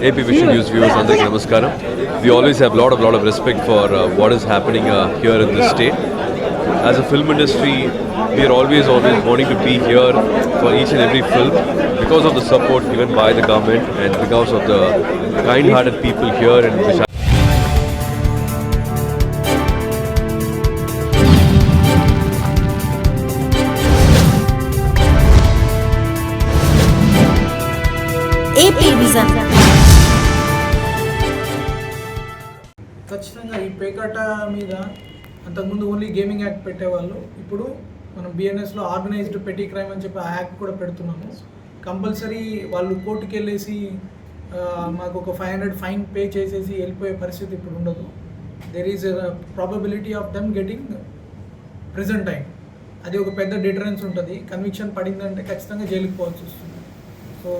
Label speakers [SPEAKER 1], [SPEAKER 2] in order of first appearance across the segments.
[SPEAKER 1] AP Vision News viewers, Andriki Namaskaram. We always have a lot of lot of respect for uh, what is happening uh, here in this state. As a film industry, we are always always wanting to be here for each and every film because of the support given by the government and because of the kind-hearted people here in Vishal.
[SPEAKER 2] ఖచ్చితంగా ఈ పేకాట మీద అంతకుముందు only gaming act పెట్టేవాళ్ళు. ఇప్పుడు మనం బిఎన్ఎస్లో organised petty crime అని చెప్పి ఆ యాక్ట్ కూడా పెడుతున్నాము. కంపల్సరీ వాళ్ళు కోర్టుకి వెళ్ళేసి మాకు ఒక ఫైవ్ హండ్రెడ్ ఫైన్ పే చేసేసి వెళ్ళిపోయే పరిస్థితి ఇప్పుడు ఉండదు. There is probability of them getting present time అది ఒక పెద్ద డిటరెన్స్ ఉంటుంది. కన్విక్షన్ పడిందంటే ఖచ్చితంగా జైలుకి పోవాల్సి వస్తుంది. సో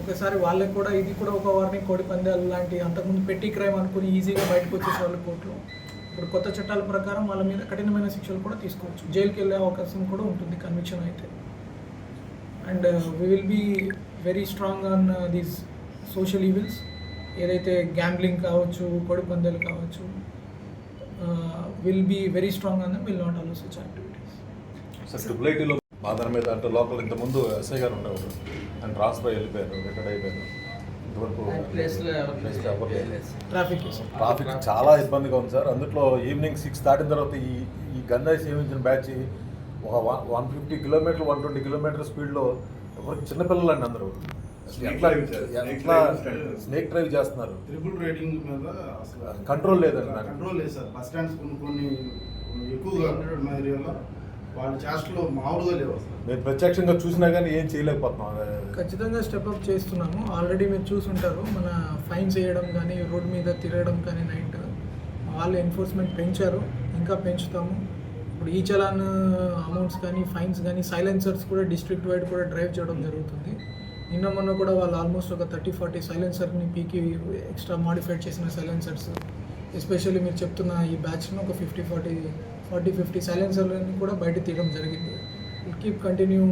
[SPEAKER 2] ఒకసారి వాళ్ళకి కూడా ఇది కూడా ఒక వారిని కోడి పందాలు లాంటి అంతకుముందు పెట్టి క్రైమ్ అనుకుని ఈజీగా బయటకు వచ్చేసే వాళ్ళు కోర్టులో. ఇప్పుడు కొత్త చట్టాల ప్రకారం వాళ్ళ మీద కఠినమైన శిక్షలు కూడా తీసుకోవచ్చు. జైలుకి వెళ్ళే అవకాశం కూడా ఉంటుంది కన్విక్షన్ అయితే. And we will be very strong on these social evils ఏదైతే గ్యాంబ్లింగ్ కావచ్చు కోడి పందాలు కావచ్చు will be very strong on them will not allow such activities
[SPEAKER 3] sir triple ఐటీలో బాదర్ మీద అంటే లోకల్ ఇంతకుముందు ఎస్ఐ గారు ఉండేవారు. ఆయన ట్రాన్స్ఫర్ అయిపోయారు రిటైర్డ్ అయిపోయారు.
[SPEAKER 2] ట్రాఫిక్
[SPEAKER 3] ట్రాఫిక్ చాలా ఇబ్బందిగా ఉంది సార్. అందులో ఈవినింగ్ సిక్స్ దాటిన తర్వాత ఈ ఈ గంజాయి సేవించిన బ్యాచ్ ఒక one one fifty kilometer one twenty kilometer స్పీడ్లో ఎవరికి చిన్నపిల్లలు అండి అందరూ. అసలు ఎట్లా ఎట్లా స్నేక్ డ్రైవ్ చేస్తున్నారు.
[SPEAKER 4] ట్రిపుల్ రేటింగ్ మీద అసలు
[SPEAKER 3] కంట్రోల్ లేదండి
[SPEAKER 4] కంట్రోల్ లేదు సార్. బస్ స్టాండ్స్ కొన్ని కొన్ని ఎక్కువగా ఉన్న ఏరియాలో వాళ్ళ చేష్టలు మామూలుగా లేవు అసలు.
[SPEAKER 3] మేము ప్రత్యక్షంగా చూసినా కానీ ఏం చేయలేకపోతున్నాం.
[SPEAKER 2] ఖచ్చితంగా స్టెప్ అప్ చేస్తున్నాము. ఆల్రెడీ మీరు చూసుంటారు. మన ఫైన్స్ వేయడం కానీ రోడ్ మీద తిరగడం కానీ నైట్ వాళ్ళు ఎన్ఫోర్స్మెంట్ పెంచారు. ఇంకా పెంచుతాము. ఇప్పుడు ఈ చలాన్ అమౌంట్స్ కానీ ఫైన్స్ కానీ సైలెన్సర్స్ కూడా డిస్ట్రిక్ట్ వైడ్ కూడా డ్రైవ్ చేయడం జరుగుతుంది. నిన్న మొన్న కూడా వాళ్ళు ఆల్మోస్ట్ ఒక థర్టీ ఫార్టీ సైలెన్సర్ని పీకి ఎక్స్ట్రా మాడిఫైడ్ చేసిన సైలెన్సర్స్ ఎస్పెషల్లీ మీరు చెప్తున్న ఈ బ్యాచ్ను ఒక ఫిఫ్టీ ఫార్టీ ఫార్టీ ఫిఫ్టీ సైలెన్సర్లని కూడా బయట తీయడం జరిగింది. కీప్ కంటిన్యూ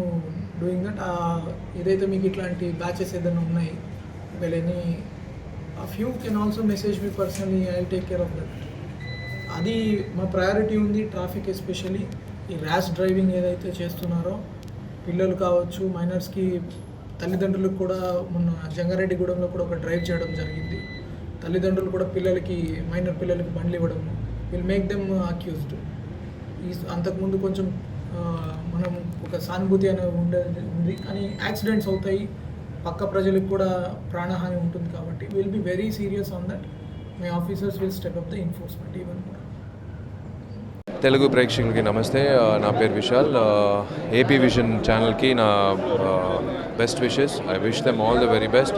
[SPEAKER 2] డూయింగ్ దట్ ఏదైతే మీకు ఇట్లాంటి బ్యాచెస్ ఏదైనా ఉన్నాయి ఒకవేళ any a few can also message me personally I take care of that అది మా ప్రయారిటీ ఉంది ట్రాఫిక్ ఎస్పెషల్లీ ఈ ర్యాష్ డ్రైవింగ్ ఏదైతే చేస్తున్నారో పిల్లలు కావచ్చు మైనర్స్కి తల్లిదండ్రులకు కూడా మొన్న జంగారెడ్డిగూడెంలో కూడా ఒక డ్రైవ్ చేయడం జరిగింది. తల్లిదండ్రులు కూడా పిల్లలకి మైనర్ పిల్లలకి బండ్లు ఇవ్వడం విల్ మేక్ దెమ్ అక్యూజ్డ్ ఈ అంతకుముందు కొంచెం మనం ఒక సానుభూతి అనేది ఉండేది ఉంది. కానీ యాక్సిడెంట్స్ అవుతాయి. పక్క ప్రజలకు కూడా ప్రాణహాని ఉంటుంది కాబట్టి will be very serious on that my officers will step up the enforcement even కూడా
[SPEAKER 1] తెలుగు ప్రేక్షకులకి నమస్తే. నా పేరు విశాల్. ఏపీ విజన్ ఛానల్కి నా best wishes I wish them all the very best